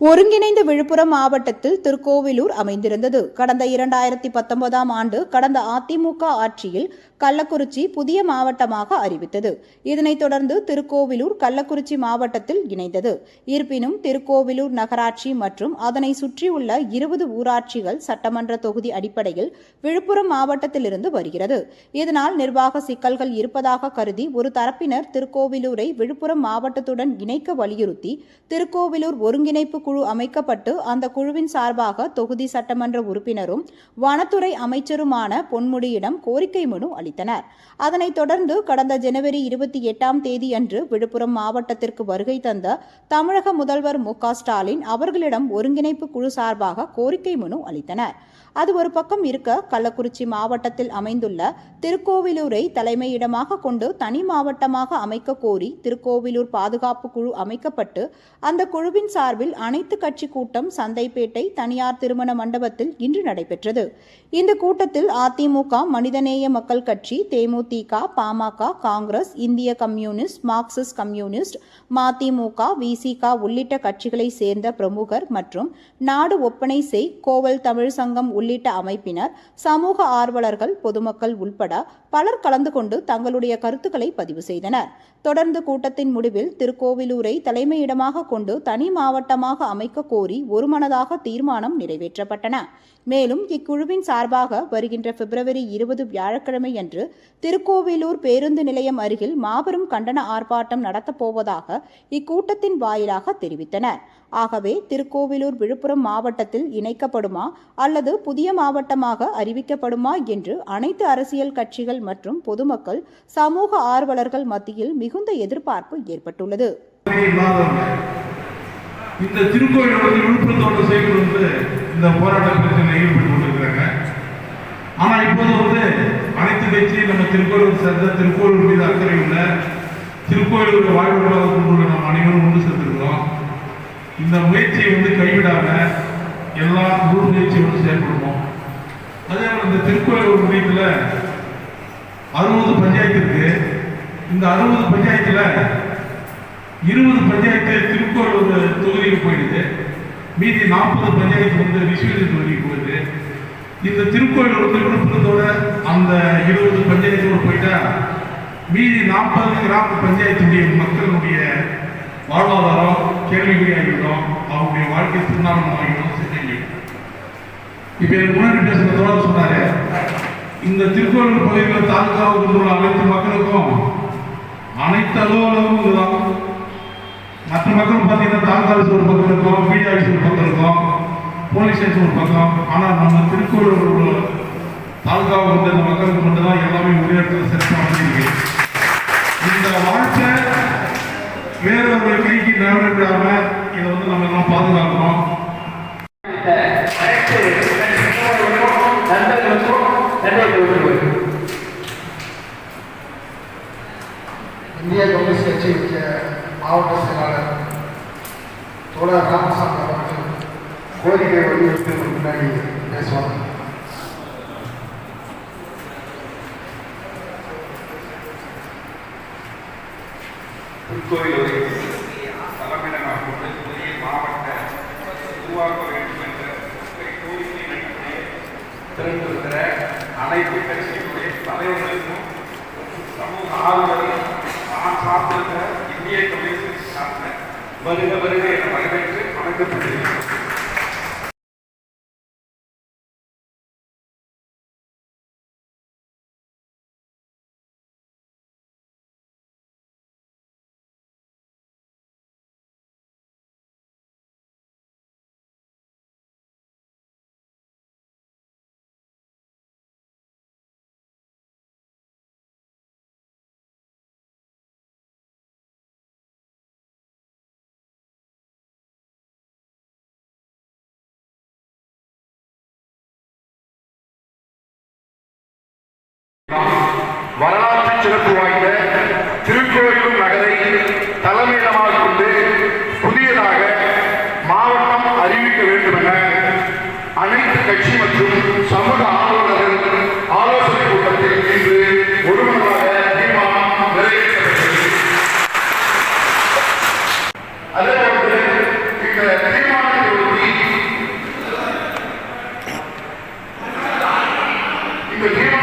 ஒருங்கிணைந்த விழுப்புரம் மாவட்டத்தில் திருக்கோவிலூர் அமைந்திருந்தது. கடந்த இரண்டாயிரத்தி பத்தொன்பதாம் ஆண்டு கடந்த அதிமுக ஆட்சியில் கள்ளக்குறிச்சி புதிய மாவட்டமாக அறிவித்தது. இதனைத் தொடர்ந்து திருக்கோவிலூர் கள்ளக்குறிச்சி மாவட்டத்தில் இணைந்தது. இருப்பினும் திருக்கோவிலூர் நகராட்சி மற்றும் அதனை சுற்றியுள்ள இருபது ஊராட்சிகள் சட்டமன்ற தொகுதி அடிப்படையில் விழுப்புரம் மாவட்டத்திலிருந்து வருகிறது. இதனால் நிர்வாக சிக்கல்கள் இருப்பதாக கருதி ஒரு தரப்பினர் திருக்கோவிலூரை விழுப்புரம் மாவட்டத்துடன் இணைக்க வலியுறுத்தி திருக்கோவிலூர் ஒருங்கிணைப்பு குழு அமைக்கப்பட்டு அந்த குழுவின் சார்பாக தொகுதி சட்டமன்ற உறுப்பினரும் வனத்துறை அமைச்சருமான பொன்முடியிடம் கோரிக்கை மனு அளித்தனர் அதனைத் தொடர்ந்து கடந்த ஜனவரி இருபத்தி எட்டாம் தேதி அன்று விழுப்புரம் மாவட்டத்திற்கு வருகை தந்த தமிழக முதல்வர் மு க ஸ்டாலின் அவர்களிடம் ஒருங்கிணைப்பு குழு சார்பாக கோரிக்கை மனு அளித்தனர். அது ஒரு பக்கம் இருக்க கள்ளக்குறிச்சி மாவட்டத்தில் அமைந்துள்ள திருக்கோவிலூரை தலைமையிடமாக கொண்டு தனி மாவட்டமாக அமைக்க கோரி திருக்கோவிலூர் பாதுகாப்பு குழு அமைக்கப்பட்டு அந்த குழுவின் சார்பில் அனைத்து கட்சி கூட்டம் சந்தைப்பேட்டை தனியார் திருமண மண்டபத்தில் இன்று நடைபெற்றது. இந்த கூட்டத்தில் அதிமுக மனிதநேய மக்கள் கட்சி தேமுதிக பாமக காங்கிரஸ் இந்திய communist Marxist communist MDMK VCK உள்ளிட்ட கட்சிகளை சேர்ந்த பிரமுகர் மற்றும் நாடு ஒப்பனை செய் கோவல் தமிழ் சங்கம் உள்ளிட்ட அமைப்பினர் சமூக ஆர்வலர்கள் பொதுமக்கள் உள்பட பலர் கலந்து கொண்டு தங்களுடைய கருத்துக்களை பதிவு செய்தனர். தொடர்ந்து கூட்டத்தின் முடிவில் திருக்கோவிலூரை தலைமையிடமாக கொண்டு தனி மாவட்டமாக அமைக்க கோரி ஒருமனதாக தீர்மானம் நிறைவேற்றப்பட்டன. மேலும் இக்குழுவின் சார்பாக வருகின்ற பிப்ரவரி இருபது வியாழக்கிழமை அன்று திருக்கோவிலூர் பேருந்து நிலையம் அருகில் மாபெரும் கண்டன ஆர்ப்பாட்டம் நடத்தப்போவதாக இக்கூட்டத்தின் வாயிலாக தெரிவித்தனர். ஆகவே திருக்கோவிலூர் விழுப்புரம் மாவட்டத்தில் இணைக்கப்படுமா அல்லது புதிய மாவட்டமாக அறிவிக்கப்படுமா என்று அனைத்து அரசியல் கட்சிகள் மற்றும் பொதுமக்கள் சமூக ஆர்வலர்கள் மத்தியில் மிகுந்த எதிர்பார்ப்பு ஏற்பட்டுள்ளது. இந்த திருக்கோயில் வந்து விழுப்புரத்தோட சைடு வந்து இந்த போராட்ட பிரச்சனை ஈடுபட்டு கொண்டிருக்கிறாங்க. ஆனா இப்போது வந்து அனைத்து கட்சி நம்ம திருக்கோயிலூர் சேர்ந்த திருக்கோயிலூர் மீது அக்கறை உள்ள திருக்கோயிலூர் வாழ்வுகளாக கொண்டு இந்த முயற்சியை வந்து கைவிடாம எல்லா ஊர் முயற்சியோடு செயல்படுவோம். அதே போல் இந்த திருக்கோயிலூர் மையத்தில் அறுபது பஞ்சாயத்து இருக்கு. இந்த அறுபது பஞ்சாயத்தில் இருபது பஞ்சாயத்து திருக்கோயிலூர் தொகுதிக்கு போயிடுது. மீதி நாற்பது பஞ்சாயத்து வந்து விஸ்வதி தொகுதிக்கு போயிடுது இந்த திருக்கோயில் வந்து விழுப்புரத்தோட அந்த இருபது பஞ்சாயத்தோடு போயிட்டா மீதி நாற்பது கிராம பஞ்சாயத்துடைய மக்களுடைய வாழ்வாதாரம் கேள்விக்குறியாகிவிடும் அவங்களுடைய வாழ்க்கை திருநாமமாகிவிடும் செஞ்சிடும் இப்ப எனக்கு முன்னாடி பேசுன தோழர் சொன்னாரு இந்த திருக்கோவில் பகுதியில் தாலுகாவுக்கு உள்ள அனைத்து மக்களுக்கும் அனைத்து அலுவலகமும் இதுதான். மற்ற மக்கள் பார்த்தீங்கன்னா தாலுகா ஆஃபீஸ் ஒரு பக்கம் இருக்கும் பிடி ஆஃபீஸ் ஒரு பக்கம் இருக்கும் போலீஸ் ஸ்டேஷன் ஒரு பக்கம். ஆனால் நம்ம திருக்கோவில் தாலுகாவுக்கு வந்து இந்த மக்களுக்கு மட்டும்தான் எல்லாமே ஒரே இடத்துல சிறப்பாக அமைஞ்சிருக்கு இந்த வாழ்க்கை வேறொரு நகரவிடாம இதை வந்து நம்ம எல்லாம் பாதுகாக்கணும். இந்திய கம்யூனிஸ்ட் கட்சியுடைய மாவட்ட செயலாளர் தோழர் ராமசாமி அவர்கள் கோரிக்கை வலியுறுத்தி முன்னாடி பேசுவாங்க. தலைமையிடமாக கொண்டு புதிய மாவட்ட உருவாக்க வேண்டும் என்ற ஒரு கோரிக்கை திறந்திருக்கிற அனைத்து கட்சிகளுடைய தலைவர்களுக்கும் சமூக ஆர்வலர்கள் நான் சார்ந்திருக்கிற இந்திய கம்யூனிஸ்ட் சார்ந்த வருக வருக என வரவேற்று வணக்கப்படுகிறேன் வரலாற்று சிறப்பு வாய்ந்த திருக்கோயிலும் நகரை தலைமையிடமாக கொண்டு புதியதாக மாவட்டம் அறிவிக்க வேண்டும் என அனைத்து கட்சி மற்றும் சமூக ஆர்வலர்கள் ஆலோசனை கூட்டத்தில் இன்று ஒருமனமாக தீர்மானம் நிறைவேற்றப்பட்டது. அதே இந்த தீர்மானத்தை இந்த தீர்மானம்